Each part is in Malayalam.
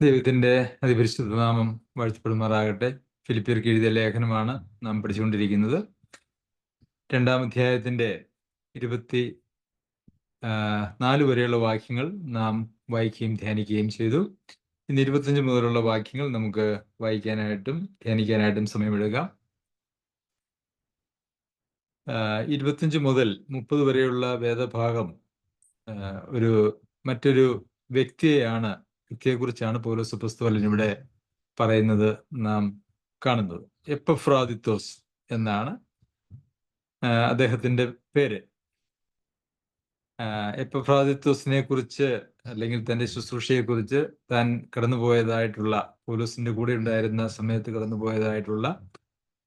ദൈവത്തിന്റെ അതിപരിശുദ്ധ നാമം വാഴ്ചപ്പെടുമാറാകട്ടെ ഫിലിപ്പിയർക്ക് എഴുതിയ ലേഖനമാണ് നാം പഠിച്ചുകൊണ്ടിരിക്കുന്നത്. രണ്ടാം അധ്യായത്തിന്റെ ഇരുപത്തി നാല് വരെയുള്ള വാക്യങ്ങൾ നാം വായിക്കുകയും ധ്യാനിക്കുകയും ചെയ്തു. ഇന്ന് ഇരുപത്തഞ്ച് മുതലുള്ള വാക്യങ്ങൾ നമുക്ക് വായിക്കാനായിട്ടും ധ്യാനിക്കാനായിട്ടും സമയമെടുക്കാം. ഇരുപത്തഞ്ച് മുതൽ മുപ്പത് വരെയുള്ള വേദഭാഗം ഒരു മറ്റൊരു വ്യക്തിയെയാണ് വ്യക്തിയെക്കുറിച്ചാണ് പൗലോസ് പുസ്തകൻ ഇവിടെ പറയുന്നത് നാം കാണുന്നത്. എപ്പഫ്രാദിത്തോസ് എന്നാണ് അദ്ദേഹത്തിന്റെ പേര്. എപ്പഫ്രാദിത്തോസിനെ കുറിച്ച് അല്ലെങ്കിൽ തന്റെ ശുശ്രൂഷയെക്കുറിച്ച് താൻ കടന്നുപോയതായിട്ടുള്ള പോലീസിന്റെ കൂടെ ഉണ്ടായിരുന്ന സമയത്ത് കടന്നുപോയതായിട്ടുള്ള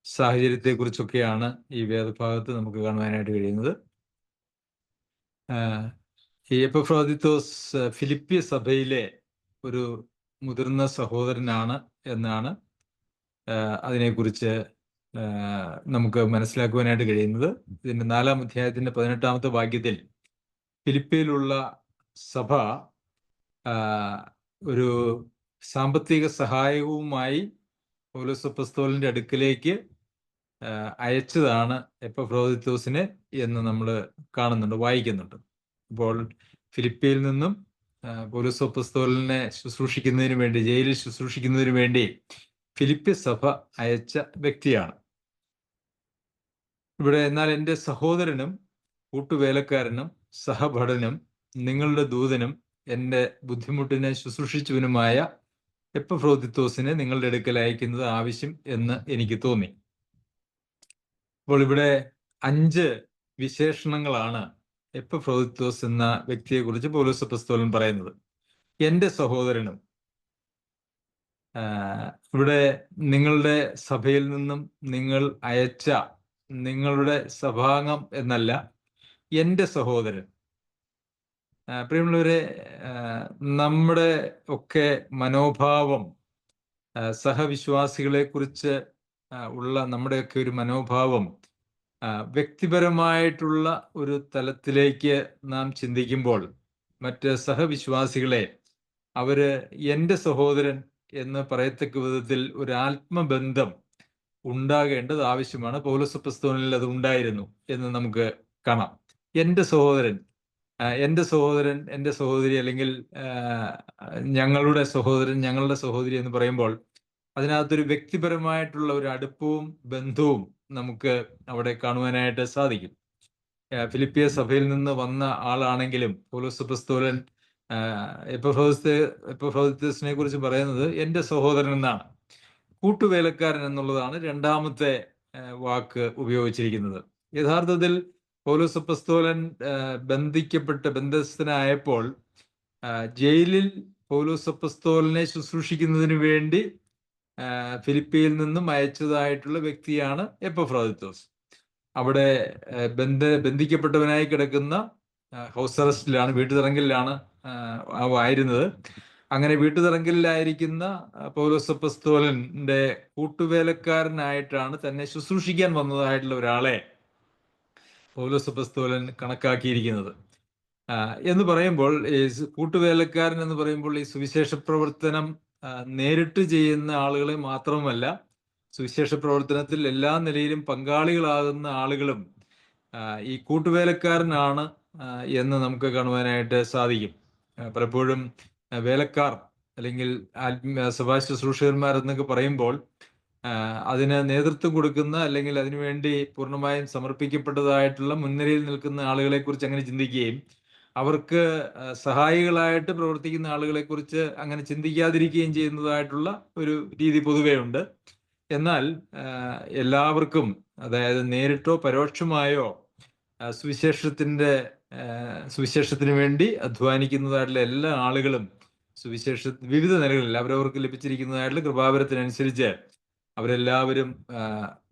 സാഹചര്യത്തെക്കുറിച്ചൊക്കെയാണ് ഈ വേദഭാഗത്ത് നമുക്ക് കാണുവാനായിട്ട് കഴിയുന്നത്. ഈ എപ്പഫ്രോദിത്തോസ് ഫിലിപ്പിയ സഭയിലെ ഒരു മുതിർന്ന സഹോദരനാണ് എന്നാണ് അതിനെക്കുറിച്ച് നമുക്ക് മനസ്സിലാക്കുവാനായിട്ട് കഴിയുന്നത്. ഇതിന്റെ നാലാം അധ്യായത്തിന്റെ പതിനെട്ടാമത്തെ വാക്യത്തിൽ ഫിലിപ്പിയിലുള്ള സഭ ഒരു സാമ്പത്തിക സഹായവുമായി പൗലോസ് അടുക്കിലേക്ക് അയച്ചതാണ് എപ്പഫ്രോദിത്തോസിനെ എന്ന് നമ്മൾ കാണുന്നുണ്ട് വായിക്കുന്നുണ്ട്. അപ്പോൾ ഫിലിപ്പിയിൽ നിന്നും പോലീസ് പൗലോസ് ശുശ്രൂഷിക്കുന്നതിന് വേണ്ടി ജയിലിൽ ശുശ്രൂഷിക്കുന്നതിന് വേണ്ടി ഫിലിപ്പി സഭ അയച്ച വ്യക്തിയാണ്. ഇവിടെ എന്നാൽ എന്റെ സഹോദരനും കൂട്ടുവേലക്കാരനും സഹഭടനും നിങ്ങളുടെ ദൂതനും എന്റെ ബുദ്ധിമുട്ടിനെ ശുശ്രൂഷിച്ചവനുമായ എപ്പഫ്രോദിത്തോസിനെ നിങ്ങളുടെ അടുക്കൽ അയക്കുന്നത് ആവശ്യം എന്ന് എനിക്ക് തോന്നി. അപ്പോൾ ഇവിടെ അഞ്ച് വിശേഷണങ്ങളാണ് എപ്പഫ്രോദിത്തോസ് എന്ന വ്യക്തിയെക്കുറിച്ച് പൗലോസ് പ്രസ്തോലൻ പറയുന്നത്? എന്റെ സഹോദരനും ഇവിടെ നിങ്ങളുടെ സഭയിൽ നിന്നും നിങ്ങൾ അയച്ച നിങ്ങളുടെ സഭാംഗം എന്നല്ല എന്റെ സഹോദരൻ. പ്രിയമുള്ളവരെ നമ്മുടെ ഒക്കെ മനോഭാവം സഹവിശ്വാസികളെ കുറിച്ച് ഉള്ള നമ്മുടെയൊക്കെ ഒരു മനോഭാവം വ്യക്തിപരമായിട്ടുള്ള ഒരു തലത്തിലേക്ക് നാം ചിന്തിക്കുമ്പോൾ മറ്റ് സഹവിശ്വാസികളെ അവർ എന്റെ സഹോദരൻ എന്ന് പറയത്തക്ക വിധത്തിൽ ഒരു ആത്മബന്ധം ഉണ്ടാകേണ്ടത് ആവശ്യമാണ്. പൗലോസ് പുസ്തകനിൽ അത് ഉണ്ടായിരുന്നു എന്ന് നമുക്ക് കാണാം. എന്റെ സഹോദരൻ എന്റെ സഹോദരൻ എന്റെ സഹോദരി അല്ലെങ്കിൽ ഞങ്ങളുടെ സഹോദരൻ ഞങ്ങളുടെ സഹോദരി എന്ന് പറയുമ്പോൾ അതിനകത്തൊരു വ്യക്തിപരമായിട്ടുള്ള ഒരു അടുപ്പവും ബന്ധവും നമുക്ക് അവിടെ കാണുവാനായിട്ട് സാധിക്കും. ഫിലിപ്പിയ സഭയിൽ നിന്ന് വന്ന ആളാണെങ്കിലും പൗലോസ് പുസ്തോലൻ എപ്പഫ്രോദിത്തസിനെ കുറിച്ച് പറയുന്നത് എന്റെ സഹോദരൻ എന്നാണ്. കൂട്ടുവേലക്കാരൻ എന്നുള്ളതാണ് രണ്ടാമത്തെ വാക്ക് ഉപയോഗിച്ചിരിക്കുന്നത്. യഥാർത്ഥത്തിൽ പൗലോസ് അപ്പസ്തോലൻ ആ, ബന്ധിക്കപ്പെട്ട് ബന്ധസ്ഥനായപ്പോൾ ജയിലിൽ പൗലോസ് അപ്പസ്തോലനെ ശുശ്രൂഷിക്കുന്നതിന് വേണ്ടി ഫിലിപ്പിയിൽ നിന്നും അയച്ചതായിട്ടുള്ള വ്യക്തിയാണ് എപ്പോഫ്രോദിത്തോസ്. അവിടെ ബന്ധ ബന്ധിക്കപ്പെട്ടവനായി കിടക്കുന്ന ഹൗസ് അറസ്റ്റിലാണ് വീട്ടുതടങ്കലിലാണ് ആയിരുന്നത്. അങ്ങനെ വീട്ടുതടങ്കലിലായിരിക്കുന്ന ആ, പൗലോസ് അപ്പസ്തോലന്റെ കൂട്ടുവേലക്കാരനായിട്ടാണ് തന്നെ ശുശ്രൂഷിക്കാൻ വന്നതായിട്ടുള്ള ഒരാളെ പൗലോസപ്പസ്തോലൻ കണക്കാക്കിയിരിക്കുന്നത്. എന്ന് പറയുമ്പോൾ ഈ കൂട്ടുവേലക്കാരൻ എന്ന് പറയുമ്പോൾ ഈ സുവിശേഷ പ്രവർത്തനം നേരിട്ട് ചെയ്യുന്ന ആളുകളെ മാത്രമല്ല സുവിശേഷ പ്രവർത്തനത്തിൽ എല്ലാ നിലയിലും പങ്കാളികളാകുന്ന ആളുകളും ഈ കൂട്ടുവേലക്കാരനാണ് എന്ന് നമുക്ക് കാണുവാനായിട്ട് സാധിക്കും. പലപ്പോഴും വേലക്കാർ അല്ലെങ്കിൽ ആത്മീയ സഭാ ശുശ്രൂഷകന്മാർ എന്നൊക്കെ പറയുമ്പോൾ അതിന് നേതൃത്വം കൊടുക്കുന്ന അല്ലെങ്കിൽ അതിനുവേണ്ടി പൂർണമായും സമർപ്പിക്കപ്പെട്ടതായിട്ടുള്ള മുൻനിരയിൽ നിൽക്കുന്ന ആളുകളെ കുറിച്ച് അങ്ങനെ ചിന്തിക്കുകയും അവർക്ക് സഹായികളായിട്ട് പ്രവർത്തിക്കുന്ന ആളുകളെ കുറിച്ച് അങ്ങനെ ചിന്തിക്കാതിരിക്കുകയും ചെയ്യുന്നതായിട്ടുള്ള ഒരു രീതി പൊതുവേ ഉണ്ട്. എന്നാൽ എല്ലാവർക്കും അതായത് നേരിട്ടോ പരോക്ഷമായോ സുവിശേഷത്തിന്റെ സുവിശേഷത്തിന് വേണ്ടി അധ്വാനിക്കുന്നതായിട്ടുള്ള എല്ലാ ആളുകളും സുവിശേഷ വിവിധ നിലകളിൽ അവരവർക്ക് ലഭിച്ചിരിക്കുന്നതായിട്ടുള്ള കൃപാവരത്തിനനുസരിച്ച് അവരെല്ലാവരും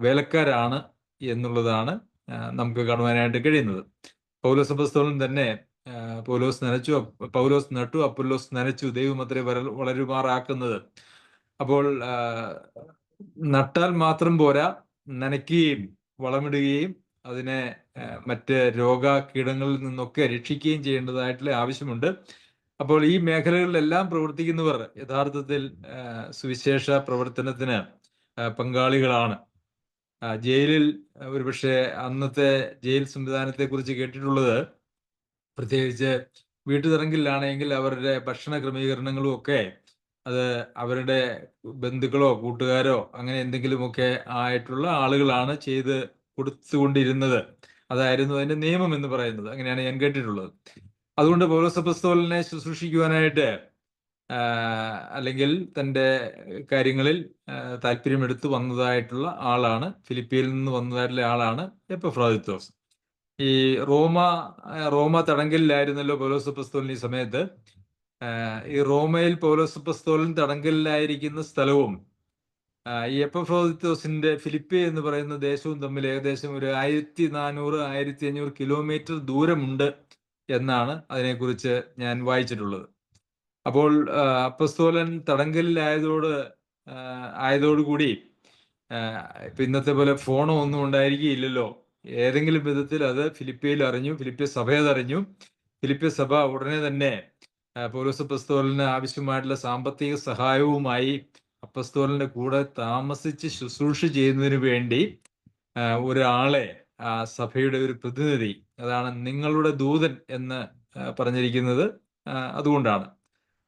വേലക്കാരാണ് എന്നുള്ളതാണ് നമുക്ക് കാണുവാനായിട്ട് കഴിയുന്നത്. പൗലോസ് അപ്പസ്തോലൻ തന്നെ പൗലോസ് നനച്ചു പൗലോസ് നട്ടു അപ്പുലോസ് നനച്ചു ദൈവം അത്രേ വര വളരുമാറാക്കുന്നത്. അപ്പോൾ നട്ടാൽ മാത്രം പോരാ നനയ്ക്കുകയും വളമിടുകയും അതിനെ മറ്റ് രോഗ കീടങ്ങളിൽ നിന്നൊക്കെ രക്ഷിക്കുകയും ചെയ്യേണ്ടതായിട്ടുള്ള ആവശ്യമുണ്ട്. അപ്പോൾ ഈ മേഖലകളിലെല്ലാം പ്രവർത്തിക്കുന്നവർ യഥാർത്ഥത്തിൽ സുവിശേഷ പ്രവർത്തനത്തിന് പങ്കാളികളാണ്. ജയിലിൽ ഒരുപക്ഷെ അന്നത്തെ ജയിൽ സംവിധാനത്തെക്കുറിച്ച് കേട്ടിട്ടുള്ളത് പ്രത്യേകിച്ച് വീട്ടുതറങ്കിലാണെങ്കിൽ അവരുടെ ഭക്ഷണ ക്രമീകരണങ്ങളും ഒക്കെ അത് അവരുടെ ബന്ധുക്കളോ കൂട്ടുകാരോ അങ്ങനെ എന്തെങ്കിലുമൊക്കെ ആയിട്ടുള്ള ആളുകളാണ് ചെയ്ത് കൊടുത്തുകൊണ്ടിരുന്നത്. അതായിരുന്നു അതിന്റെ നിയമം എന്ന് പറയുന്നത്. അങ്ങനെയാണ് ഞാൻ കേട്ടിട്ടുള്ളത്. അതുകൊണ്ട് പൗരസപസ്തോലിനെ ശുശ്രൂഷിക്കുവാനായിട്ട് അല്ലെങ്കിൽ തന്റെ കാര്യങ്ങളിൽ താല്പര്യമെടുത്ത് വന്നതായിട്ടുള്ള ആളാണ് ഫിലിപ്പിയിൽ നിന്ന് വന്നതായിട്ടുള്ള ആളാണ് എപ്പഫ്രാദിത്തോസ്. ഈ റോമ റോമ തടങ്കലിലായിരുന്നല്ലോ പൗലോസപ്പസ്തോലിന് ഈ സമയത്ത്. ഈ റോമയിൽ പൗലോസ് പൗലോസപ്പസ്തോലൻ തടങ്കലിലായിരിക്കുന്ന സ്ഥലവും ഈ എപ്പഫ്രോദിത്തോസിന്റെ ഫിലിപ്പി എന്ന് പറയുന്ന ദേശവും തമ്മിൽ ഏകദേശം ഒരു ആയിരത്തി നാനൂറ് ആയിരത്തി അഞ്ഞൂറ് കിലോമീറ്റർ ദൂരമുണ്ട് എന്നാണ് അതിനെക്കുറിച്ച് ഞാൻ വായിച്ചിട്ടുള്ളത്. അപ്പോൾ അപ്പസ്തോലൻ തടങ്കലിലായതോട് ആയതോടുകൂടി ഇപ്പൊ ഇന്നത്തെ പോലെ ഫോണോ ഒന്നും ഉണ്ടായിരിക്കുകയില്ലല്ലോ. ഏതെങ്കിലും വിധത്തിൽ അത് ഫിലിപ്പിയിൽ അറിഞ്ഞു ഫിലിപ്പിയ സഭയെ അതറിഞ്ഞു ഫിലിപ്പിയ സഭ ഉടനെ തന്നെ പൗലോസ് അപ്പസ്തോലിന് ആവശ്യമായിട്ടുള്ള സാമ്പത്തിക സഹായവുമായി അപ്പസ്തോലിന്റെ കൂടെ താമസിച്ച് ശുശ്രൂഷ ചെയ്യുന്നതിന് വേണ്ടി ഒരാളെ സഭയുടെ ഒരു പ്രതിനിധി അതാണ് നിങ്ങളുടെ ദൂതൻ എന്ന് പറഞ്ഞിരിക്കുന്നത് അതുകൊണ്ടാണ്.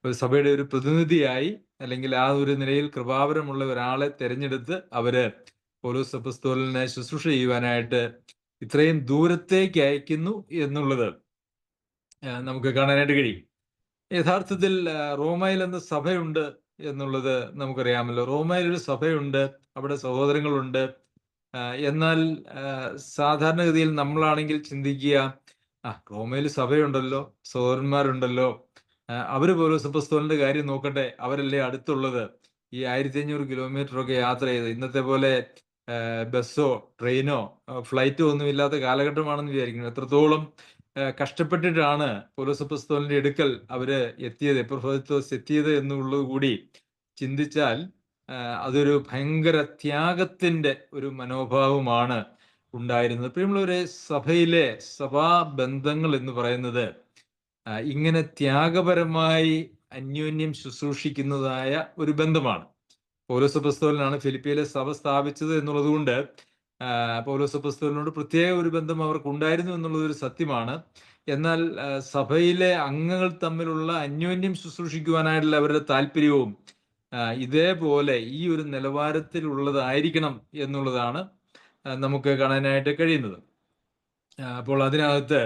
ഒരു സഭയുടെ ഒരു പ്രതിനിധിയായി അല്ലെങ്കിൽ ആ ഒരു നിലയിൽ കൃപാവരമുള്ള ഒരാളെ തിരഞ്ഞെടുത്ത് അവർ പൗലോസ് അപ്പസ്തോലിനെ ശുശ്രൂഷ ചെയ്യുവാനായിട്ട് ഇത്രയും ദൂരത്തേക്ക് അയക്കുന്നു എന്നുള്ളത് നമുക്ക് കാണാനായിട്ട് കഴിയും. യഥാർത്ഥത്തിൽ റോമയിൽ എന്ന സഭയുണ്ട് എന്നുള്ളത് നമുക്കറിയാമല്ലോ. റോമയിൽ ഒരു സഭയുണ്ട് അവിടെ സഹോദരങ്ങളുണ്ട്. എന്നാൽ സാധാരണഗതിയിൽ നമ്മളാണെങ്കിൽ ചിന്തിക്കുക ആ റോമയിൽ സഭയുണ്ടല്ലോ സഹോദരന്മാരുണ്ടല്ലോ. അവർ പോലും സപ്പസ്തോലിന്റെ കാര്യം നോക്കട്ടെ. അവരല്ലേ അടുത്തുള്ളത്. ഈ ആയിരത്തി അഞ്ഞൂറ് കിലോമീറ്റർ ഒക്കെ യാത്ര ചെയ്ത്. ഇന്നത്തെ പോലെ ബസ്സോ ട്രെയിനോ ഫ്ലൈറ്റോ ഒന്നും ഇല്ലാത്ത കാലഘട്ടമാണെന്ന് വിചാരിക്കുന്നു. എത്രത്തോളം കഷ്ടപ്പെട്ടിട്ടാണ് പോലീസ് പുസ്തകത്തിന്റെ എടുക്കൽ അവർ എത്തിയത് എപ്രഫോത്തോസ് എത്തിയത് എന്നുള്ളത് കൂടി ചിന്തിച്ചാൽ അതൊരു ഭയങ്കര ത്യാഗത്തിന്റെ ഒരു മനോഭാവമാണ് ഉണ്ടായിരുന്നത്. പ്രിയമുള്ളവരെ സഭയിലെ സഭാ ബന്ധങ്ങൾ എന്ന് പറയുന്നത് ഇങ്ങനെ ത്യാഗപരമായി അന്യോന്യം ശുശ്രൂഷിക്കുന്നതായ ഒരു ബന്ധമാണ്. പൗലോസ് പുസ്തകനാണ് ഫിലിപ്പിയിലെ സഭ സ്ഥാപിച്ചത് എന്നുള്ളത് കൊണ്ട് പൗലോസ് പുസ്തകനോട് പ്രത്യേക ഒരു ബന്ധം അവർക്ക് ഉണ്ടായിരുന്നു എന്നുള്ളത് ഒരു സത്യമാണ്. എന്നാൽ സഭയിലെ അംഗങ്ങൾ തമ്മിലുള്ള അന്യോന്യം ശുശ്രൂഷിക്കുവാനായിട്ടുള്ള അവരുടെ താല്പര്യവും ഇതേപോലെ ഈ ഒരു നിലവാരത്തിലുള്ളതായിരിക്കണം എന്നുള്ളതാണ് നമുക്ക് കാണാനായിട്ട് കഴിയുന്നത്. അപ്പോൾ അതിനകത്ത്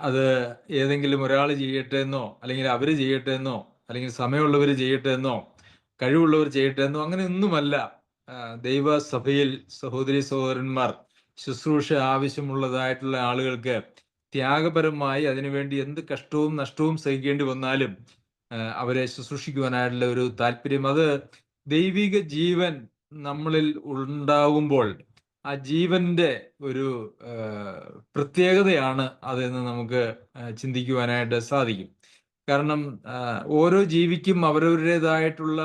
അത് ഏതെങ്കിലും ഒരാൾ ചെയ്യട്ടെ എന്നോ അല്ലെങ്കിൽ അവർ ചെയ്യട്ടെ എന്നോ അല്ലെങ്കിൽ സമയമുള്ളവർ ചെയ്യട്ടെ എന്നോ കഴിവുള്ളവർ ചെയ്യട്ടെ എന്നോ അങ്ങനെ ഒന്നുമല്ല ആ, ദൈവസഭയിൽ സഹോദരി സഹോദരന്മാർ ശുശ്രൂഷ ആവശ്യമുള്ളതായിട്ടുള്ള ആളുകൾക്ക് ത്യാഗപരമായി അതിനുവേണ്ടി എന്ത് കഷ്ടവും നഷ്ടവും സഹിക്കേണ്ടി വന്നാലും അവരെ ശുശ്രൂഷിക്കുവാനായിട്ടുള്ള ഒരു താല്പര്യം. അത് ദൈവിക ജീവൻ നമ്മളിൽ ഉണ്ടാകുമ്പോൾ ആ ജീവന്റെ ഒരു പ്രത്യേകതയാണ് അതെന്ന് നമുക്ക് ചിന്തിക്കുവാനായിട്ട് സാധിക്കും. കാരണം ഓരോ ജീവിക്കും അവരവരുടേതായിട്ടുള്ള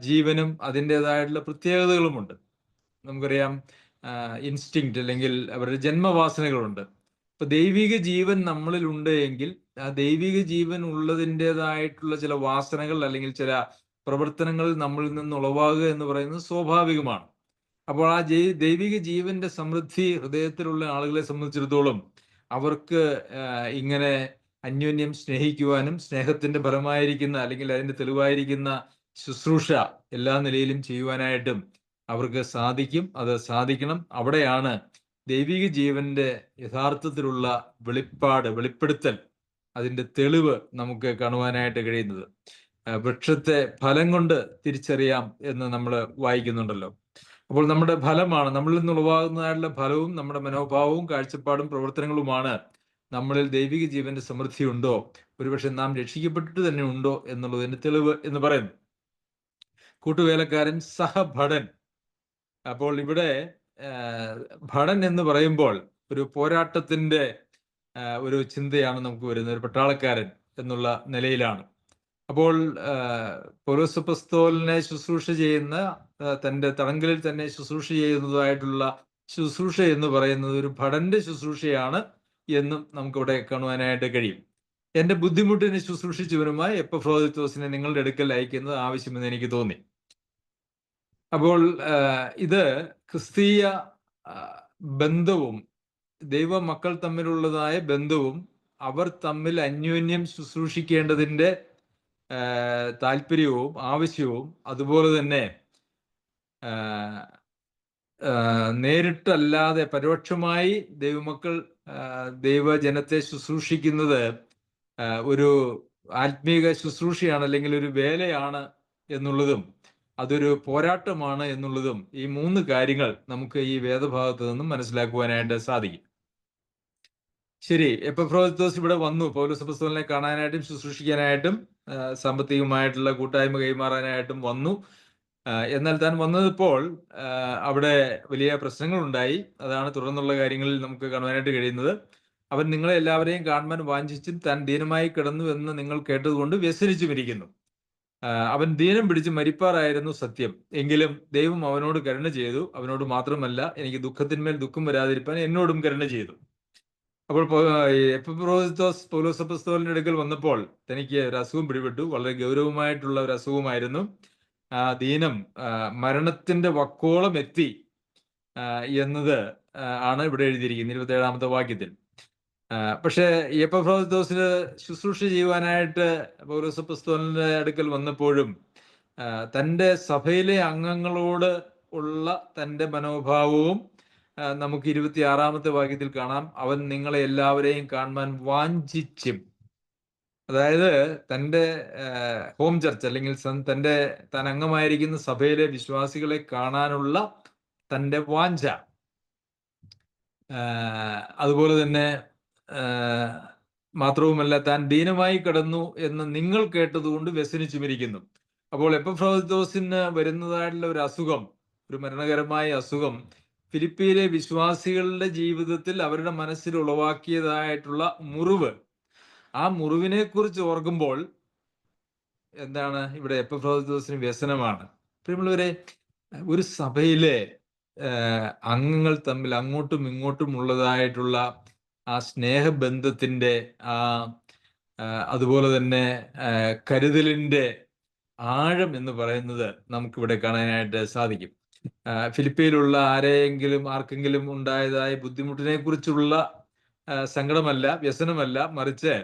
ജീവനും അതിന്റെതായിട്ടുള്ള പ്രത്യേകതകളുമുണ്ട്. നമുക്കറിയാം ഇൻസ്റ്റിങ്ക്റ്റ് അല്ലെങ്കിൽ അവരുടെ ജന്മവാസനകളുണ്ട്. ഇപ്പൊ ദൈവിക ജീവൻ നമ്മളിൽ ഉണ്ട് എങ്കിൽ ആ ദൈവിക ജീവൻ ഉള്ളതിന്റെതായിട്ടുള്ള ചില വാസനകൾ അല്ലെങ്കിൽ ചില പ്രവർത്തനങ്ങൾ നമ്മളിൽ നിന്ന് ഉളവാകുക എന്ന് പറയുന്നത് സ്വാഭാവികമാണ്. അപ്പോൾ ആ ദൈവിക ജീവന്റെ സമൃദ്ധി ഹൃദയത്തിലുള്ള ആളുകളെ സംബന്ധിച്ചിടത്തോളം അവർക്ക് ഇങ്ങനെ അന്യോന്യം സ്നേഹിക്കുവാനും സ്നേഹത്തിന്റെ ഫലമായിരിക്കുന്ന അല്ലെങ്കിൽ അതിന്റെ തെളിവായിരിക്കുന്ന ശുശ്രൂഷ എല്ലാ നിലയിലും ചെയ്യുവാനായിട്ടും അവർക്ക് സാധിക്കും. അത് സാധിക്കണം. അവിടെയാണ് ദൈവിക ജീവന്റെ യഥാർത്ഥത്തിലുള്ള വെളിപ്പാട് വെളിപ്പെടുത്തൽ അതിന്റെ തെളിവ് നമുക്ക് കാണുവാനായിട്ട് കഴിയുന്നത്. വൃക്ഷത്തെ ഫലം കൊണ്ട് തിരിച്ചറിയാം എന്ന് നമ്മൾ വായിക്കുന്നുണ്ടല്ലോ. അപ്പോൾ നമ്മുടെ ഫലമാണ് നമ്മളിൽ നിന്ന് ഉളവാകുന്നതായിട്ടുള്ള ഫലവും നമ്മുടെ മനോഭാവവും കാഴ്ചപ്പാടും പ്രവർത്തനങ്ങളുമാണ് നമ്മളിൽ ദൈവിക ജീവന്റെ സമൃദ്ധി ഉണ്ടോ? ഒരുപക്ഷെ നാം രക്ഷിക്കപ്പെട്ടിട്ട് തന്നെ ഉണ്ടോ എന്നുള്ളതിന്റെ തെളിവ് എന്ന് പറയുന്നു. കൂട്ടുവേലക്കാരൻ സഹഭടൻ. അപ്പോൾ ഇവിടെ ഭടൻ എന്ന് പറയുമ്പോൾ ഒരു പോരാട്ടത്തിന്റെ ഒരു ചിന്തയാണ് നമുക്ക് വരുന്നത്. ഒരു പട്ടാളക്കാരൻ എന്നുള്ള നിലയിലാണ്. അപ്പോൾ പൊലോസപ്പസ്തോലിനെ ശുശ്രൂഷ ചെയ്യുന്ന തന്റെ തടങ്കലിൽ തന്നെ ശുശ്രൂഷ ചെയ്യുന്നതായിട്ടുള്ള ശുശ്രൂഷ എന്ന് പറയുന്നത് ഒരു ഭടന്റെ ശുശ്രൂഷയാണ് എന്നും നമുക്കിവിടെ കാണുവാനായിട്ട് കഴിയും. എന്റെ ബുദ്ധിമുട്ടിനെ ശുശ്രൂഷിച്ചവനുമായി എപ്പഫ്രോദിത്തോസിനെ നിങ്ങളുടെ അടുക്കൽ അയക്കുന്നത് ആവശ്യമെന്ന് എനിക്ക് തോന്നി. അപ്പോൾ ഇത് ക്രിസ്തീയ ബന്ധവും ദൈവ മക്കൾ തമ്മിലുള്ളതായ ബന്ധവും അവർ തമ്മിൽ അന്യോന്യം ശുശ്രൂഷിക്കേണ്ടതിന്റെ താല്പര്യവും ആവശ്യവും അതുപോലെ തന്നെ നേരിട്ടല്ലാതെ പരോക്ഷമായി ദൈവമക്കൾ ദൈവജനത്തെ ശുശ്രൂഷിക്കുന്നത് ഒരു ആത്മീക ശുശ്രൂഷയാണ് അല്ലെങ്കിൽ ഒരു വേലയാണ് എന്നുള്ളതും അതൊരു പോരാട്ടമാണ് എന്നുള്ളതും ഈ മൂന്ന് കാര്യങ്ങൾ നമുക്ക് ഈ വേദഭാഗത്ത് നിന്നും മനസ്സിലാക്കുവാനായിട്ട് സാധിക്കും. ശരി എപ്പഫ്രോദിത്തോസ് ഇവിടെ വന്നു. പൗലോസ് പുസ്തകനെ കാണാനായിട്ടും ശുശ്രൂഷിക്കാനായിട്ടും സാമ്പത്തികമായിട്ടുള്ള കൂട്ടായ്മ കൈമാറാനായിട്ടും വന്നു. എന്നാൽ താൻ വന്നതിപ്പോൾ അവിടെ വലിയ പ്രശ്നങ്ങളുണ്ടായി. അതാണ് തുടർന്നുള്ള കാര്യങ്ങളിൽ നമുക്ക് കാണുവാനായിട്ട് കഴിയുന്നത്. അവൻ നിങ്ങളെ എല്ലാവരെയും കാണുവാൻ വാഞ്ചിച്ചും താൻ ദീനമായി കിടന്നു എന്ന് നിങ്ങൾ കേട്ടതുകൊണ്ട് വ്യസനിച്ചുമിരിക്കുന്നു. അവൻ ദീനം പിടിച്ച് മരിപ്പാറായിരുന്നു സത്യം. എങ്കിലും ദൈവം അവനോട് കരുണ ചെയ്തു. അവനോട് മാത്രമല്ല എനിക്ക് ദുഃഖത്തിന്മേൽ ദുഃഖം വരാതിരിക്കാൻ എന്നോടും കരുണ ചെയ്തു. അപ്പോൾ ഈ പൗലോസപ്പസ്തോലിന്റെ അടുക്കൽ വന്നപ്പോൾ തനിക്ക് ഒരു അസുഖം പിടിപെട്ടു. വളരെ ഗൗരവമായിട്ടുള്ള ഒരു അസുഖമായിരുന്നു ആ ദീനം മരണത്തിന്റെ വക്കോളം എത്തി എന്നത് ആണ് ഇവിടെ എഴുതിയിരിക്കുന്നത്. ഇരുപത്തി ഏഴാമത്തെ വാക്യത്തിൽ. പക്ഷേ എപ്പഫ്രോദിത്തോസിന് ശുശ്രൂഷ ചെയ്യുവാനായിട്ട് പുസ്തകത്തിന്റെ അടുക്കൽ വന്നപ്പോഴും തന്റെ സഭയിലെ അംഗങ്ങളോട് ഉള്ള തന്റെ മനോഭാവവും നമുക്ക് ഇരുപത്തി ആറാമത്തെ വാക്യത്തിൽ കാണാം. അവൻ നിങ്ങളെ എല്ലാവരെയും കാണുവാൻ വാഞ്ചിച്ചും. അതായത് തന്റെ ഹോം ചർച്ച് അല്ലെങ്കിൽ തന്റെ താൻ അംഗമായിരിക്കുന്ന സഭയിലെ വിശ്വാസികളെ കാണാനുള്ള തന്റെ വാഞ്ച. അതുപോലെ തന്നെ മാത്രവുമല്ല താൻ ദീനമായി കിടന്നു എന്ന് നിങ്ങൾ കേട്ടതുകൊണ്ട് വ്യസനിച്ചുമിരിക്കുന്നു അപ്പോൾ എപ്പഫ്രോദിത്തോസിന് വരുന്നതായിട്ടുള്ള ഒരു അസുഖം ഒരു മരണകരമായ അസുഖം ഫിലിപ്പീനിലെ വിശ്വാസികളുടെ ജീവിതത്തിൽ അവരുടെ മനസ്സിൽ ഉളവാക്കിയതായിട്ടുള്ള മുറിവ്. ആ മുറിവിനെ കുറിച്ച് ഓർക്കുമ്പോൾ എന്താണ് ഇവിടെ എപ്പഫ്രോദിത്തോസിന് വ്യസനമാണ്? പ്രിയമുള്ളവരെ ഒരു സഭയിലെ അംഗങ്ങൾ തമ്മിൽ അങ്ങോട്ടും ഇങ്ങോട്ടും ഉള്ളതായിട്ടുള്ള ആ സ്നേഹബന്ധത്തിന്റെ ആ അതുപോലെ തന്നെ കരുതലിന്റെ ആഴം എന്ന് പറയുന്നത് നമുക്കിവിടെ കാണാനായിട്ട് സാധിക്കും. ഫിലിപ്പയിലുള്ള ആരെയെങ്കിലും ആർക്കെങ്കിലും ഉണ്ടായതായ ബുദ്ധിമുട്ടിനെ കുറിച്ചുള്ള സങ്കടമല്ല വ്യസനമല്ല മറിച്ച്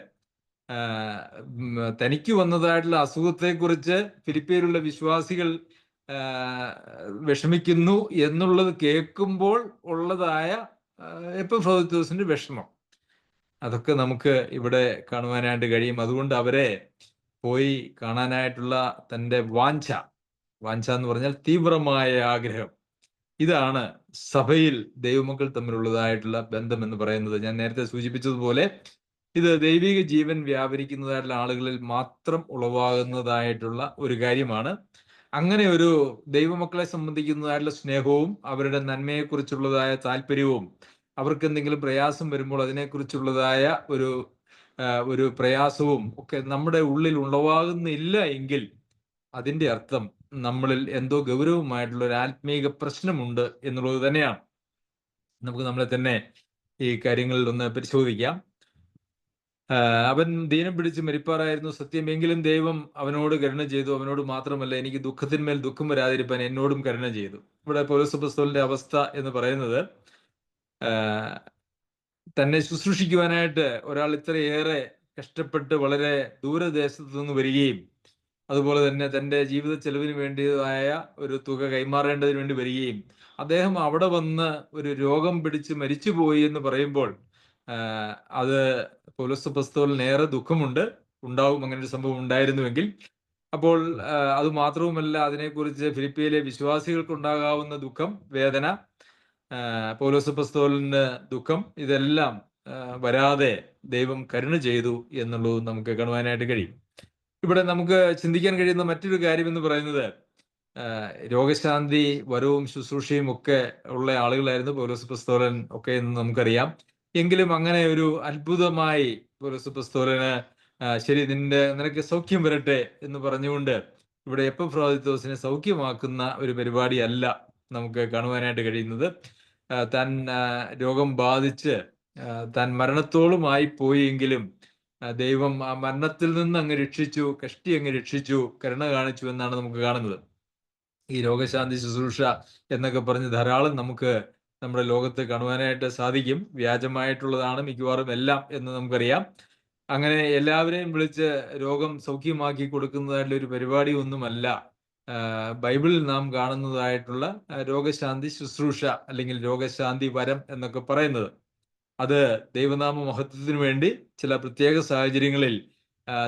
തനിക്ക് വന്നതായിട്ടുള്ള അസുഖത്തെക്കുറിച്ച് ഫിലിപ്പിയിലുള്ള വിശ്വാസികൾ വിഷമിക്കുന്നു എന്നുള്ളത് കേൾക്കുമ്പോൾ ഉള്ളതായ എപ്പോ ഫൗത്തോസിന്റെ വിഷമം. അതൊക്കെ നമുക്ക് ഇവിടെ കാണുവാനായിട്ട് കഴിയും. അതുകൊണ്ട് അവരെ പോയി കാണാനായിട്ടുള്ള തന്റെ വാഞ്ച വാഞ്ച എന്ന് പറഞ്ഞാൽ തീവ്രമായ ആഗ്രഹം. ഇതാണ് സഭയിൽ ദൈവമക്കൾ തമ്മിലുള്ളതായിട്ടുള്ള ബന്ധം എന്ന് പറയുന്നത്. ഞാൻ നേരത്തെ സൂചിപ്പിച്ചതുപോലെ ഇത് ദൈവിക ജീവൻ വ്യാപരിക്കുന്നതായിട്ടുള്ള ആളുകളിൽ മാത്രം ഉളവാകുന്നതായിട്ടുള്ള ഒരു കാര്യമാണ്. അങ്ങനെ ഒരു ദൈവമക്കളെ സംബന്ധിക്കുന്നതായിട്ടുള്ള സ്നേഹവും അവരുടെ നന്മയെക്കുറിച്ചുള്ളതായ താല്പര്യവും അവർക്ക് എന്തെങ്കിലും പ്രയാസം വരുമ്പോൾ അതിനെക്കുറിച്ചുള്ളതായ ഒരു ഒരു പ്രയാസവും ഒക്കെ നമ്മുടെ ഉള്ളിൽ ഉളവാകുന്നില്ല എങ്കിൽ അതിന്റെ അർത്ഥം നമ്മളിൽ എന്തോ ഗൗരവമായിട്ടുള്ള ഒരു ആത്മീക പ്രശ്നമുണ്ട് എന്നുള്ളത് തന്നെയാണ്. നമുക്ക് നമ്മളെ തന്നെ ഈ കാര്യങ്ങളിൽ ഒന്ന് പരിശോധിക്കാം. അവൻ ദീനം പിടിച്ച് മരിപ്പാറായിരുന്നു സത്യം. എങ്കിലും ദൈവം അവനോട് കരുണ ചെയ്തു. അവനോട് മാത്രമല്ല എനിക്ക് ദുഃഖത്തിന്മേൽ ദുഃഖം വരാതിരിപ്പാൻ എന്നോടും കരുണ ചെയ്തു. ഇവിടെ പൗലോസ് പുസ്തകത്തിന്റെ അവസ്ഥ എന്ന് പറയുന്നത് തന്നെ ശുശ്രൂഷിക്കുവാനായിട്ട് ഒരാൾ ഇത്രയേറെ കഷ്ടപ്പെട്ട് വളരെ ദൂരദേശത്തു നിന്ന് വരികയും അതുപോലെ തന്നെ തന്റെ ജീവിത ചെലവിന് വേണ്ടിയതായ ഒരു തുക കൈമാറേണ്ടതിന് വേണ്ടി വരികയും അദ്ദേഹം അവിടെ വന്ന് ഒരു രോഗം പിടിച്ച് മരിച്ചുപോയി എന്ന് പറയുമ്പോൾ അത് പോലീസ് ഏറെ ദുഃഖമുണ്ട് ഉണ്ടാവും അങ്ങനെ ഒരു സംഭവം ഉണ്ടായിരുന്നുവെങ്കിൽ. അപ്പോൾ അത് മാത്രവുമല്ല അതിനെക്കുറിച്ച് ഫിലിപ്പിയിലെ വിശ്വാസികൾക്കുണ്ടാകാവുന്ന ദുഃഖം വേദന പൗലോസ് പുസ്തകലിന് ദുഃഖം ഇതെല്ലാം വരാതെ ദൈവം കരുണ ചെയ്തു എന്നുള്ളത് നമുക്ക് കാണുവാനായിട്ട് കഴിയും. ഇവിടെ നമുക്ക് ചിന്തിക്കാൻ കഴിയുന്ന മറ്റൊരു കാര്യം എന്ന് പറയുന്നത് രോഗശാന്തി വരവും ശുശ്രൂഷയും ഒക്കെ ഉള്ള ആളുകളായിരുന്നു പൗലോസ് പസ്തോലൻ ഒക്കെ എന്ന് നമുക്കറിയാം. എങ്കിലും അങ്ങനെ ഒരു അത്ഭുതമായി പൗലോസ് പസ്തോലന് ശരി നിന്റെ നിനക്ക് സൗഖ്യം വരട്ടെ എന്ന് പറഞ്ഞുകൊണ്ട് ഇവിടെ എപ്പോ ഫ്രോദിത്തോസിനെ സൗഖ്യമാക്കുന്ന ഒരു പരിപാടിയല്ല നമുക്ക് കാണുവാനായിട്ട് കഴിയുന്നത്. താൻ രോഗം ബാധിച്ച് തൻ മരണത്തോളുമായി പോയെങ്കിലും ദൈവം ആ മരണത്തിൽ നിന്ന് അങ്ങ് രക്ഷിച്ചു കഷ്ടി അങ്ങ് രക്ഷിച്ചു കരുണ കാണിച്ചു എന്നാണ് നമുക്ക് കാണുന്നത്. ഈ രോഗശാന്തി ശുശ്രൂഷ എന്നൊക്കെ പറഞ്ഞ് ധാരാളം നമുക്ക് നമ്മുടെ ലോകത്ത് കാണുവാനായിട്ട് സാധിക്കും. വ്യാജമായിട്ടുള്ളതാണ് മിക്കവാറും എല്ലാം എന്ന് നമുക്കറിയാം. അങ്ങനെ എല്ലാവരെയും വിളിച്ച് രോഗം സൗഖ്യമാക്കി കൊടുക്കുന്നതായിട്ടുള്ള ഒരു പരിപാടി ഒന്നുമല്ല. ബൈബിളിൽ നാം കാണുന്നതായിട്ടുള്ള രോഗശാന്തി ശുശ്രൂഷ അല്ലെങ്കിൽ രോഗശാന്തി വരം എന്നൊക്കെ പറയുന്നത്. അത് ദൈവനാമ മഹത്വത്തിന് വേണ്ടി ചില പ്രത്യേക സാഹചര്യങ്ങളിൽ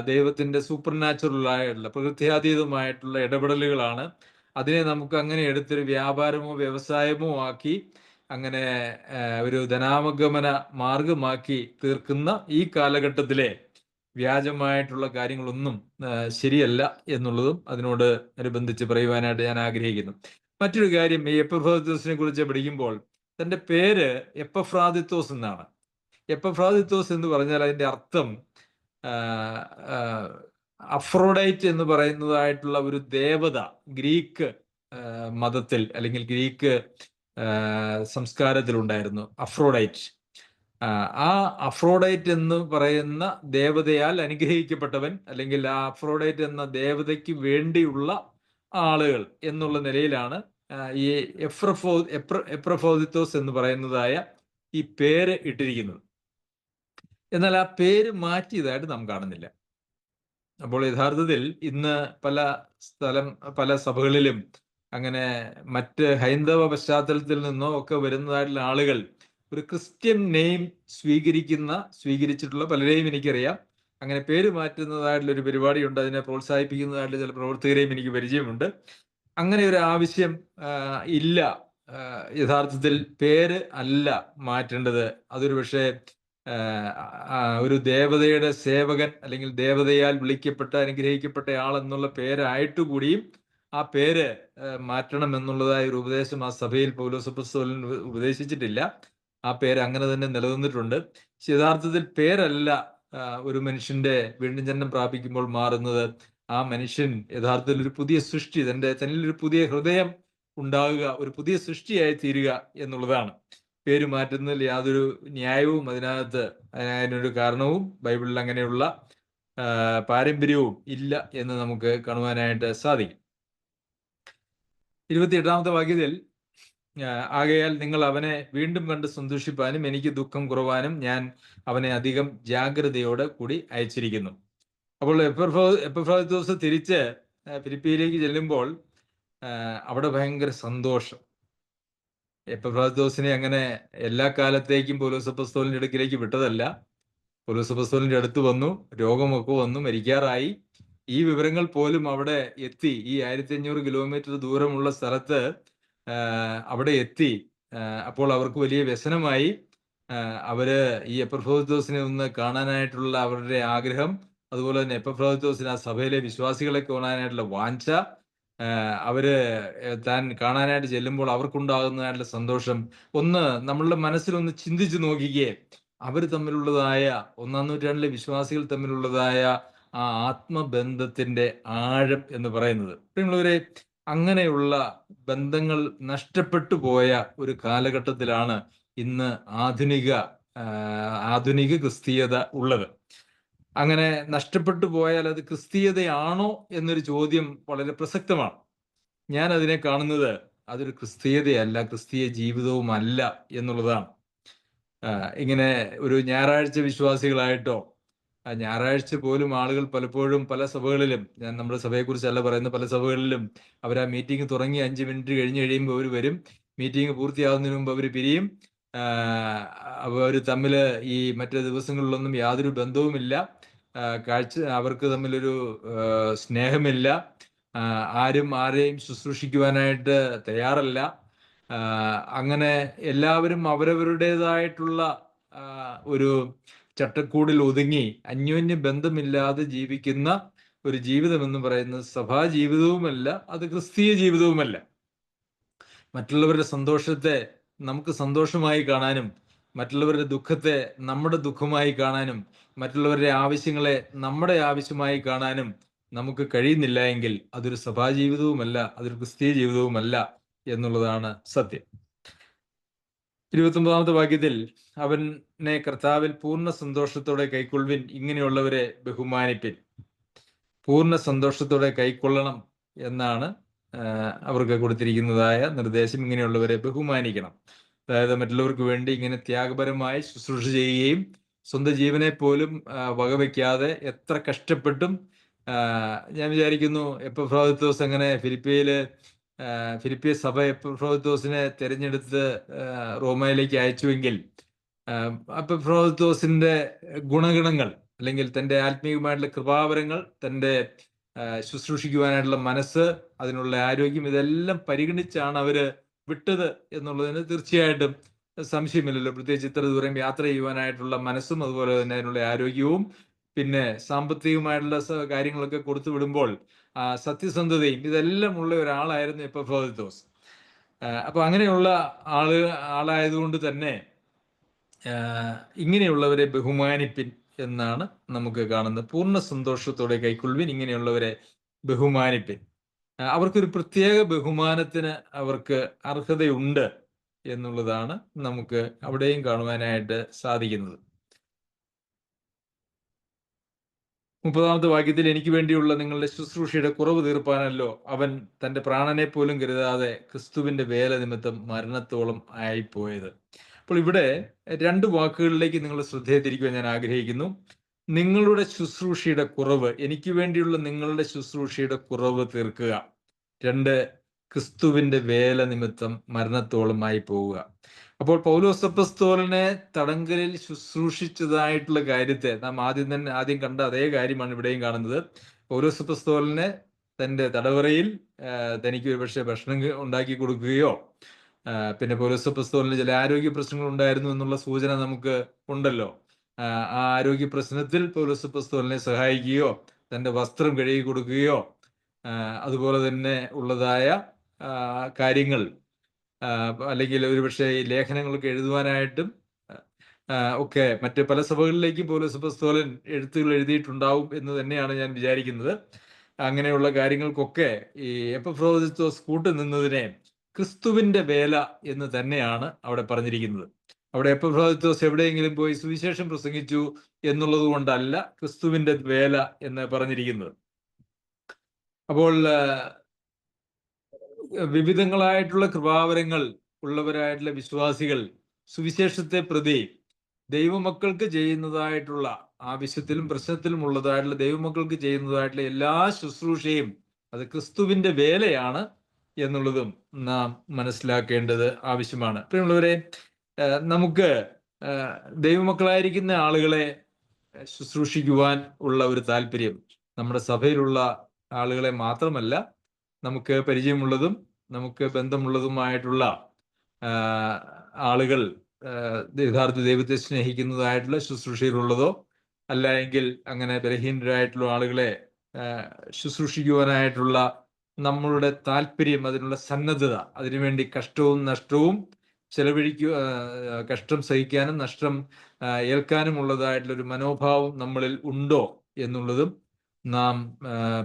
ദൈവത്തിന്റെ സൂപ്പർ നാച്ചുറൽ ആയിട്ടുള്ള പ്രകൃത്യാതീതമായിട്ടുള്ള ഇടപെടലുകളാണ് അതിനെ നമുക്ക് അങ്ങനെ എടുത്തൊരു വ്യാപാരമോ വ്യവസായമോ ആക്കി അങ്ങനെ ഒരു ധനാമഗമന മാർഗമാക്കി തീർക്കുന്ന ഈ കാലഘട്ടത്തിലെ വ്യാജമായിട്ടുള്ള കാര്യങ്ങളൊന്നും ശരിയല്ല എന്നുള്ളതും അതിനോട് അനുബന്ധിച്ച് പറയുവാനായിട്ട് ഞാൻ ആഗ്രഹിക്കുന്നു. മറ്റൊരു കാര്യം ഈ എപ്പഫ്രാദിത്തോസിനെ കുറിച്ച് പഠിക്കുമ്പോൾ തന്റെ പേര് എപ്പഫ്രാദിത്തോസ് എന്നാണ്. എപ്പഫ്രാദിത്തോസ് എന്ന് പറഞ്ഞാൽ അതിന്റെ അർത്ഥം അഫ്രോഡൈറ്റ് എന്ന് പറയുന്നതായിട്ടുള്ള ഒരു ദേവത ഗ്രീക്ക് മതത്തിൽ അല്ലെങ്കിൽ ഗ്രീക്ക് സംസ്കാരത്തിലുണ്ടായിരുന്നു അഫ്രോഡൈറ്റ്. ആ, അഫ്രോഡൈറ്റ് എന്ന് പറയുന്ന ദേവതയാൽ അനുഗ്രഹിക്കപ്പെട്ടവൻ അല്ലെങ്കിൽ ആ അഫ്രോഡൈറ്റ് എന്ന ദേവതയ്ക്ക് വേണ്ടിയുള്ള ആളുകൾ എന്നുള്ള നിലയിലാണ് ഈ എഫ്രഫോ എപ്ര എപ്രഫോദിത്തോസ് എന്ന് പറയുന്നതായ ഈ പേര് ഇട്ടിരിക്കുന്നത്. എന്നാൽ ആ പേര് മാറ്റിയതായിട്ട് നാം കാണുന്നില്ല. അപ്പോൾ യഥാർത്ഥത്തിൽ ഇന്ന് പല സ്ഥലം പല സഭകളിലും അങ്ങനെ മറ്റ് ഹൈന്ദവ പശ്ചാത്തലത്തിൽ നിന്നോ ഒക്കെ വരുന്നതായിട്ടുള്ള ആളുകൾ ഒരു ക്രിസ്ത്യൻ നെയിം സ്വീകരിക്കുന്ന സ്വീകരിച്ചിട്ടുള്ള പലരെയും എനിക്കറിയാം. അങ്ങനെ പേര് മാറ്റുന്നതായിട്ടുള്ള ഒരു പരിപാടിയുണ്ട്. അതിനെ പ്രോത്സാഹിപ്പിക്കുന്നതായിട്ടുള്ള ചില പ്രവർത്തകരെയും എനിക്ക് പരിചയമുണ്ട്. അങ്ങനെ ഒരു ആവശ്യം ഇല്ല. യഥാർത്ഥത്തിൽ പേര് അല്ല മാറ്റേണ്ടത്. അതൊരു പക്ഷേ ഒരു ദേവതയുടെ സേവകൻ അല്ലെങ്കിൽ ദേവതയാൽ വിളിക്കപ്പെട്ട അനുഗ്രഹിക്കപ്പെട്ട ആൾ എന്നുള്ള പേരായിട്ട് കൂടിയും ആ പേര് മാറ്റണം എന്നുള്ളതായ ഒരു ഉപദേശം ആ സഭയിൽ പൗലോസപ്പസ്തോലൻ ഉപദേശിച്ചിട്ടില്ല. ആ പേര് അങ്ങനെ തന്നെ നിലനിന്നിട്ടുണ്ട്. യഥാർത്ഥത്തിൽ പേരല്ല ഒരു മനുഷ്യന്റെ വീണ്ടും ജന്മം പ്രാപിക്കുമ്പോൾ മാറുന്നത്. ആ മനുഷ്യൻ യഥാർത്ഥത്തിൽ ഒരു പുതിയ സൃഷ്ടി തന്റെ തന്നിൽ ഒരു പുതിയ ഹൃദയം ഉണ്ടാകുക ഒരു പുതിയ സൃഷ്ടിയായി തീരുക എന്നുള്ളതാണ്. പേര് മാറ്റുന്നതിൽ യാതൊരു ന്യായവും അതിനകത്ത് അതിനൊരു കാരണവും ബൈബിളിൽ അങ്ങനെയുള്ള പാരമ്പര്യവും ഇല്ല എന്ന് നമുക്ക് കാണുവാനായിട്ട് സാധിക്കും. ഇരുപത്തി എട്ടാമത്തെ വാക്യത്തിൽ ആകയാൽ നിങ്ങൾ അവനെ വീണ്ടും കണ്ട് സന്തോഷിപ്പാനും എനിക്ക് ദുഃഖം കുറവാനും ഞാൻ അവനെ അധികം ജാഗ്രതയോടെ കൂടി അയച്ചിരിക്കുന്നു. അപ്പോൾ എപ്പോസ് തിരിച്ച് ഫിലിപ്പിയിലേക്ക് ചെല്ലുമ്പോൾ അവിടെ ഭയങ്കര സന്തോഷം. എപ്പോസിനെ അങ്ങനെ എല്ലാ കാലത്തേക്കും പോലൂസപ്പസ്തോലിന്റെ അടുക്കിലേക്ക് വിട്ടതല്ല. പോലൂസപ്പസ്തോലിന്റെ അടുത്ത് വന്നു രോഗമൊക്കെ വന്നു മരിക്കാറായി. ഈ വിവരങ്ങൾ പോലും അവിടെ എത്തി. ഈ ആയിരത്തി അഞ്ഞൂറ് കിലോമീറ്റർ ദൂരമുള്ള സ്ഥലത്ത് അവിടെ എത്തി. അപ്പോൾ അവർക്ക് വലിയ വ്യസനമായി. അവർ ഈ എപ്പഫ്രോദിത്തോസിനെ ഒന്ന് കാണാനായിട്ടുള്ള അവരുടെ ആഗ്രഹം അതുപോലെ തന്നെ എപ്പഫ്രോദിത്തോസിന് ആ സഭയിലെ വിശ്വാസികളെ കാണാനായിട്ടുള്ള വാഞ്ച അവർ താൻ കാണാനായിട്ട് ചെല്ലുമ്പോൾ അവർക്കുണ്ടാകുന്നതായിട്ടുള്ള സന്തോഷം. ഒന്ന് നമ്മളുടെ മനസ്സിലൊന്ന് ചിന്തിച്ചു നോക്കിക്കേ. അവർ തമ്മിലുള്ളതായ ഒന്നാം നൂറ്റാണ്ടിലെ വിശ്വാസികൾ തമ്മിലുള്ളതായ ആ ആത്മബന്ധത്തിന്റെ ആഴം എന്ന് പറയുന്നത്. പ്രിയമുള്ളവരെ അങ്ങനെയുള്ള ബന്ധങ്ങൾ നഷ്ടപ്പെട്ടു പോയ ഒരു കാലഘട്ടത്തിലാണ് ഇന്ന് ആധുനിക ആധുനിക ക്രിസ്തീയത ഉള്ളത്. അങ്ങനെ നഷ്ടപ്പെട്ടു പോയാൽ അത് ക്രിസ്തീയതയാണോ എന്നൊരു ചോദ്യം വളരെ പ്രസക്തമാണ്. ഞാൻ അതിനെ കാണുന്നത് അതൊരു ക്രിസ്തീയതയല്ല ക്രിസ്തീയ ജീവിതവുമല്ല എന്നുള്ളതാണ്. ഇങ്ങനെ ഒരു ഞായറാഴ്ച വിശ്വാസികളായിട്ടോ ഞായറാഴ്ച പോലും ആളുകൾ പലപ്പോഴും പല സഭകളിലും ഞാൻ നമ്മുടെ സഭയെക്കുറിച്ചല്ല പറയുന്ന പല സഭകളിലും അവർ ആ മീറ്റിംഗ് തുടങ്ങി അഞ്ച് മിനിറ്റ് കഴിഞ്ഞ് കഴിയുമ്പോൾ അവർ വരും. മീറ്റിംഗ് പൂർത്തിയാകുന്നതിന് മുമ്പ് അവർ പിരിയും. അവർ തമ്മിൽ ഈ മറ്റു ദിവസങ്ങളിലൊന്നും യാതൊരു ബന്ധവുമില്ല. കാഴ്ച അവർക്ക് തമ്മിലൊരു സ്നേഹമില്ല. ആരും ആരെയും ശുശ്രൂഷിക്കുവാനായിട്ട് തയ്യാറല്ല. അങ്ങനെ എല്ലാവരും അവരവരുടേതായിട്ടുള്ള ഒരു ചട്ടക്കൂടിൽ ഒതുങ്ങി അന്യോന്യ ബന്ധമില്ലാതെ ജീവിക്കുന്ന ഒരു ജീവിതം എന്ന് പറയുന്നത് സഭാ ജീവിതവുമല്ല അത് ക്രിസ്തീയ ജീവിതവുമല്ല. മറ്റുള്ളവരുടെ സന്തോഷത്തെ നമുക്ക് സന്തോഷമായി കാണാനും മറ്റുള്ളവരുടെ ദുഃഖത്തെ നമ്മുടെ ദുഃഖമായി കാണാനും മറ്റുള്ളവരുടെ ആവശ്യങ്ങളെ നമ്മുടെ ആവശ്യമായി കാണാനും നമുക്ക് കഴിയുന്നില്ല എങ്കിൽ അതൊരു സഭാ ജീവിതവുമല്ല അതൊരു ക്രിസ്തീയ ജീവിതവുമല്ല എന്നുള്ളതാണ് സത്യം. ഇരുപത്തൊമ്പതാമത്തെ വാക്യത്തിൽ അവനെ കർത്താവിൽ പൂർണ സന്തോഷത്തോടെ കൈക്കൊള്ളുവിൻ ഇങ്ങനെയുള്ളവരെ ബഹുമാനിപ്പിൻ. പൂർണ സന്തോഷത്തോടെ കൈക്കൊള്ളണം എന്നാണ് അവർക്ക് കൊടുത്തിരിക്കുന്നതായ നിർദ്ദേശം. ഇങ്ങനെയുള്ളവരെ ബഹുമാനിക്കണം. അതായത് മറ്റുള്ളവർക്ക് വേണ്ടി ഇങ്ങനെ ത്യാഗപരമായി ശുശ്രൂഷ ചെയ്യുകയും സ്വന്തം ജീവനെ പോലും വകവയ്ക്കാതെ എത്ര കഷ്ടപ്പെട്ടും ഞാൻ വിചാരിക്കുന്നു എപ്പഫ്രോദിത്തോസ് അങ്ങനെ ഫിലിപ്പിയയിൽ ഫിലിപ്പിയ സഭ എപ്പഫ്രോദിത്തോസിനെ തിരഞ്ഞെടുത്ത് റോമയിലേക്ക് അയച്ചുവെങ്കിൽ അപ്പഫ്രോദിത്തോസിന്റെ ഗുണഗണങ്ങൾ അല്ലെങ്കിൽ തന്റെ ആത്മീയമായിട്ടുള്ള കൃപാവരങ്ങൾ തന്റെ ശുശ്രൂഷിക്കുവാനായിട്ടുള്ള മനസ്സ് അതിനുള്ള ആരോഗ്യം ഇതെല്ലാം പരിഗണിച്ചാണ് അവർ വിട്ടത് എന്നുള്ളതിന് തീർച്ചയായിട്ടും സംശയമില്ലല്ലോ. പ്രത്യേകിച്ച് ഇത്ര ദൂരം യാത്ര ചെയ്യുവാനായിട്ടുള്ള മനസ്സും അതുപോലെ തന്നെ അതിനുള്ള ആരോഗ്യവും പിന്നെ സാമ്പത്തികമായിട്ടുള്ള കാര്യങ്ങളൊക്കെ കൊടുത്തു വിടുമ്പോൾ സത്യസന്ധതയും ഇതെല്ലാം ഉള്ള ഒരാളായിരുന്നു ഇപ്പൊ ഫ്രോദിത്തോസ് അപ്പൊ അങ്ങനെയുള്ള ആൾ ആളായതുകൊണ്ട് തന്നെ ഇങ്ങനെയുള്ളവരെ ബഹുമാനിപ്പിൻ എന്നാണ് നമുക്ക് കാണുന്നത്. പൂർണ സന്തോഷത്തോടെ കൈക്കൊള്ളുവിൻ ഇങ്ങനെയുള്ളവരെ ബഹുമാനിപ്പിൻ. അവർക്കൊരു പ്രത്യേക ബഹുമാനത്തിന് അവർക്ക് അർഹതയുണ്ട് എന്നുള്ളതാണ് നമുക്ക് അവിടെയും കാണുവാനായിട്ട് സാധിക്കുന്നത്. മുപ്പതാമത്തെ വാക്യത്തിൽ എനിക്ക് വേണ്ടിയുള്ള നിങ്ങളുടെ ശുശ്രൂഷയുടെ കുറവ് തീർപ്പാനല്ലോ അവൻ തന്റെ പ്രാണനെ പോലും കരുതാതെ ക്രിസ്തുവിന്റെ വേല നിമിത്തം മരണത്തോളം ആയിപ്പോയത്. അപ്പോൾ ഇവിടെ രണ്ട് വാക്കുകളിലേക്ക് നിങ്ങൾ ശ്രദ്ധയെ തിരിക്കുവാൻ ഞാൻ ആഗ്രഹിക്കുന്നു. നിങ്ങളുടെ ശുശ്രൂഷയുടെ കുറവ് എനിക്ക് വേണ്ടിയുള്ള നിങ്ങളുടെ ശുശ്രൂഷയുടെ കുറവ് തീർക്കുക. രണ്ട് ക്രിസ്തുവിന്റെ വേല നിമിത്തം മരണത്തോളമായി പോവുക. അപ്പോൾ പൗലോസപ്പസ്തോലിനെ തടങ്കലിൽ ശുശ്രൂഷിച്ചതായിട്ടുള്ള കാര്യത്തെ നാം ആദ്യം തന്നെ ആദ്യം കണ്ട അതേ കാര്യമാണ് ഇവിടെയും കാണുന്നത്. പൗലോസപ്പസ്തോലിനെ തന്റെ തടവറയിൽ തനിക്ക് ഒരുപക്ഷെ ഭക്ഷണം ഉണ്ടാക്കി കൊടുക്കുകയോ പിന്നെ പൗലോസപ്പസ്തോലിന് ചില ആരോഗ്യ പ്രശ്നങ്ങൾ ഉണ്ടായിരുന്നു എന്നുള്ള സൂചന നമുക്ക് ഉണ്ടല്ലോ. ആ, ആരോഗ്യ പ്രശ്നത്തിൽ പൗലോസപ്പസ്തോലിനെ സഹായിക്കുകയോ തന്റെ വസ്ത്രം കഴുകി കൊടുക്കുകയോ അതുപോലെ തന്നെ ഉള്ളതായ കാര്യങ്ങൾ അല്ലെങ്കിൽ ഒരുപക്ഷെ ഈ ലേഖനങ്ങളൊക്കെ എഴുതുവാനായിട്ടും ഒക്കെ മറ്റ് പല സഭകളിലേക്കും പൗലോസ് പുസ്തകൻ എഴുത്തുകൾ എഴുതിയിട്ടുണ്ടാവും എന്ന് തന്നെയാണ് ഞാൻ വിചാരിക്കുന്നത്. അങ്ങനെയുള്ള കാര്യങ്ങൾക്കൊക്കെ ഈ എപ്പഫ്രോദിത്തോസ് കൂട്ടുനിന്നതിനെ ക്രിസ്തുവിന്റെ വേല എന്ന് തന്നെയാണ് അവിടെ പറഞ്ഞിരിക്കുന്നത്. അവിടെ എപ്പഫ്രോദിത്തോസ് എവിടെയെങ്കിലും പോയി സുവിശേഷം പ്രസംഗിച്ചു എന്നുള്ളത് കൊണ്ടല്ല ക്രിസ്തുവിന്റെ വേല എന്ന് പറഞ്ഞിരിക്കുന്നത്. അപ്പോൾ വിവിധങ്ങളായിട്ടുള്ള കൃപാവരങ്ങൾ ഉള്ളവരായിട്ടുള്ള വിശ്വാസികൾ സുവിശേഷത്തെ പ്രതി ദൈവമക്കൾക്ക് ചെയ്യുന്നതായിട്ടുള്ള ആവശ്യത്തിലും പ്രശ്നത്തിലും ഉള്ളതായിട്ടുള്ള ദൈവമക്കൾക്ക് ചെയ്യുന്നതായിട്ടുള്ള എല്ലാ ശുശ്രൂഷയും അത് ക്രിസ്തുവിന്റെ വേലയാണ് എന്നുള്ളതും നാം മനസ്സിലാക്കേണ്ടത് ആവശ്യമാണ്. പ്രിയമുള്ളവരെ നമുക്ക് ദൈവമക്കളായിരിക്കുന്ന ആളുകളെ ശുശ്രൂഷിക്കുവാൻ ഉള്ള ഒരു താല്പര്യം നമ്മുടെ സഭയിലുള്ള ആളുകളെ മാത്രമല്ല നമുക്ക് പരിചയമുള്ളതും നമുക്ക് ബന്ധമുള്ളതുമായിട്ടുള്ള ആളുകൾ യഥാർത്ഥ ദൈവത്തെ സ്നേഹിക്കുന്നതായിട്ടുള്ള ശുശ്രൂഷയിലുള്ളതോ അല്ല എങ്കിൽ അങ്ങനെ ബലഹീനരായിട്ടുള്ള ആളുകളെ ശുശ്രൂഷിക്കുവാനായിട്ടുള്ള നമ്മളുടെ താല്പര്യം അതിനുള്ള സന്നദ്ധത അതിനുവേണ്ടി കഷ്ടവും നഷ്ടവും ചെലവഴിക്കുക കഷ്ടം സഹിക്കാനും നഷ്ടം ഏൽക്കാനും ഉള്ളതായിട്ടുള്ള ഒരു മനോഭാവം നമ്മളിൽ ഉണ്ടോ എന്നുള്ളതും നാം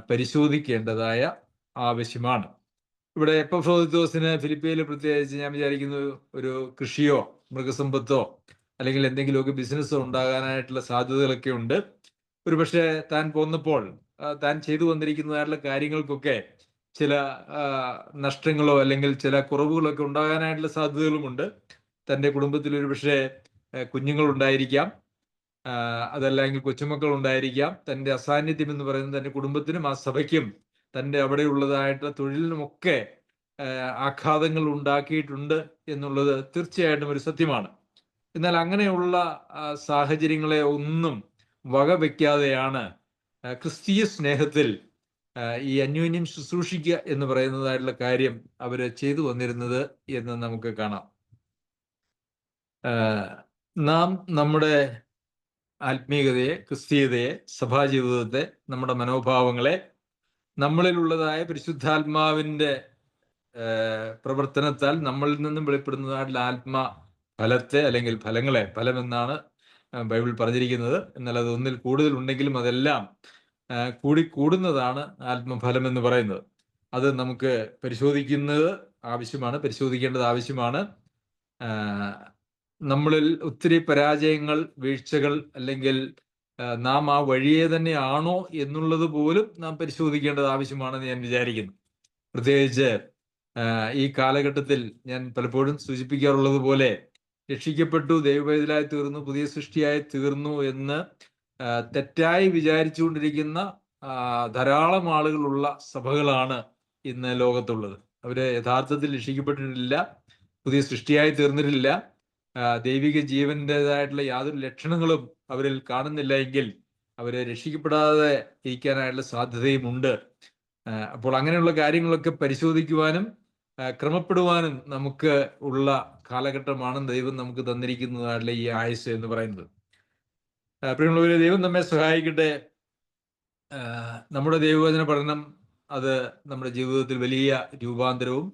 പരിശോധിക്കേണ്ടതായ ആവശ്യമാണ്. ഇവിടെ എപ്പഫ്രോദിത്തോസിന് ഫിലിപ്പിയയിൽ പ്രത്യേകിച്ച് ഞാൻ വിചാരിക്കുന്നു ഒരു കൃഷിയോ മൃഗസമ്പത്തോ അല്ലെങ്കിൽ എന്തെങ്കിലുമൊക്കെ ബിസിനസ്സോ ഉണ്ടാകാനായിട്ടുള്ള സാധ്യതകളൊക്കെ ഉണ്ട്. ഒരുപക്ഷെ താൻ പോന്നപ്പോൾ താൻ ചെയ്തു വന്നിരിക്കുന്നതായിട്ടുള്ള കാര്യങ്ങൾക്കൊക്കെ ചില നഷ്ടങ്ങളോ അല്ലെങ്കിൽ ചില കുറവുകളൊക്കെ ഉണ്ടാകാനായിട്ടുള്ള സാധ്യതകളുമുണ്ട്. തന്റെ കുടുംബത്തിൽ ഒരുപക്ഷെ പക്ഷേ കുഞ്ഞുങ്ങൾ ഉണ്ടായിരിക്കാം അതല്ലെങ്കിൽ കൊച്ചുമക്കൾ ഉണ്ടായിരിക്കാം തന്റെ അസാന്നിധ്യം എന്ന് പറയുന്നത് തന്റെ കുടുംബത്തിനും ആ സഭയ്ക്കും തന്റെ അവിടെയുള്ളതായിട്ടുള്ള തൊഴിലിനുമൊക്കെ ആഘാതങ്ങൾ ഉണ്ടാക്കിയിട്ടുണ്ട് എന്നുള്ളത് തീർച്ചയായിട്ടും ഒരു സത്യമാണ്. എന്നാൽ അങ്ങനെയുള്ള സാഹചര്യങ്ങളെ ഒന്നും വകവെക്കാതെയാണ് ക്രിസ്തീയ സ്നേഹത്തിൽ ഈ അന്യോന്യം ശുശ്രൂഷിക്കുക എന്ന് പറയുന്നതായിട്ടുള്ള കാര്യം അവർ ചെയ്തു വന്നിരുന്നത് എന്ന് നമുക്ക് കാണാം. നാം നമ്മുടെ ആത്മീയതയെ ക്രിസ്തീയതയെ സഭാജീവിതത്തെ നമ്മുടെ മനോഭാവങ്ങളെ നമ്മളിലുള്ളതായ പരിശുദ്ധാത്മാവിന്റെ പ്രവർത്തനത്താൽ നമ്മളിൽ നിന്നും വെളിപ്പെടുന്നതായിട്ടുള്ള ആത്മ ഫലത്തെ അല്ലെങ്കിൽ ഫലങ്ങളെ ഫലമെന്നാണ് ബൈബിൾ പറഞ്ഞിരിക്കുന്നത്. എന്നാൽ അത് ഒന്നിൽ കൂടുതൽ ഉണ്ടെങ്കിലും അതെല്ലാം കൂടി കൂടുന്നതാണ് ആത്മഫലം എന്ന് പറയുന്നത്. അത് നമുക്ക് പരിശോധിക്കുന്നത് ആവശ്യമാണ് പരിശോധിക്കേണ്ടത് ആവശ്യമാണ്. നമ്മളിൽ ഒത്തിരി പരാജയങ്ങൾ വീഴ്ചകൾ അല്ലെങ്കിൽ നാം ആ വഴിയെ തന്നെയാണോ എന്നുള്ളത് പോലും നാം പരിശോധിക്കേണ്ടത് ആവശ്യമാണെന്ന് ഞാൻ വിചാരിക്കുന്നു. പ്രത്യേകിച്ച് ഈ കാലഘട്ടത്തിൽ ഞാൻ പലപ്പോഴും സൂചിപ്പിക്കാറുള്ളത് പോലെ രക്ഷിക്കപ്പെട്ടു ദൈവവേദലായി തീർന്നു പുതിയ സൃഷ്ടിയായി തീർന്നു എന്ന് തെറ്റായി വിചാരിച്ചുകൊണ്ടിരിക്കുന്ന ധാരാളം ആളുകളുള്ള സഭകളാണ് ഇന്ന് ലോകത്തുള്ളത്. അവർ യഥാർത്ഥത്തിൽ രക്ഷിക്കപ്പെട്ടിട്ടില്ല പുതിയ സൃഷ്ടിയായി തീർന്നിട്ടില്ല. ദൈവിക ജീവന്റേതായിട്ടുള്ള യാതൊരു ലക്ഷണങ്ങളും അവരിൽ കാണുന്നില്ല എങ്കിൽ അവരെ രക്ഷിക്കപ്പെടാതെ ഇരിക്കാനായിട്ടുള്ള സാധ്യതയും ഉണ്ട് അപ്പോൾ അങ്ങനെയുള്ള കാര്യങ്ങളൊക്കെ പരിശോധിക്കുവാനും ക്രമപ്പെടുവാനും നമുക്ക് ഉള്ള കാലഘട്ടമാണ് ദൈവം നമുക്ക് തന്നിരിക്കുന്നതായിട്ടുള്ള ഈ ആയുസ് എന്ന് പറയുന്നത്. പ്രിയമുള്ളവരെ ദൈവം നമ്മെ സഹായിക്കട്ടെ. നമ്മുടെ ദൈവവചന പഠനം അത് നമ്മുടെ ജീവിതത്തിൽ വലിയ രൂപാന്തരവും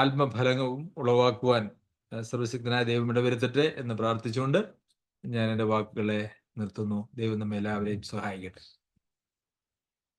ആത്മഫലങ്ങളും ഉളവാക്കുവാൻ സർവശക്തനായ ദൈവം ഇടവരുത്തട്ടെ എന്ന് പ്രാർത്ഥിച്ചുകൊണ്ട് ഞാൻ എന്റെ വാക്കുകളെ നിർത്തുന്നു. ദൈവം നമ്മെ എല്ലാവരെയും സഹായിക്കട്ടെ.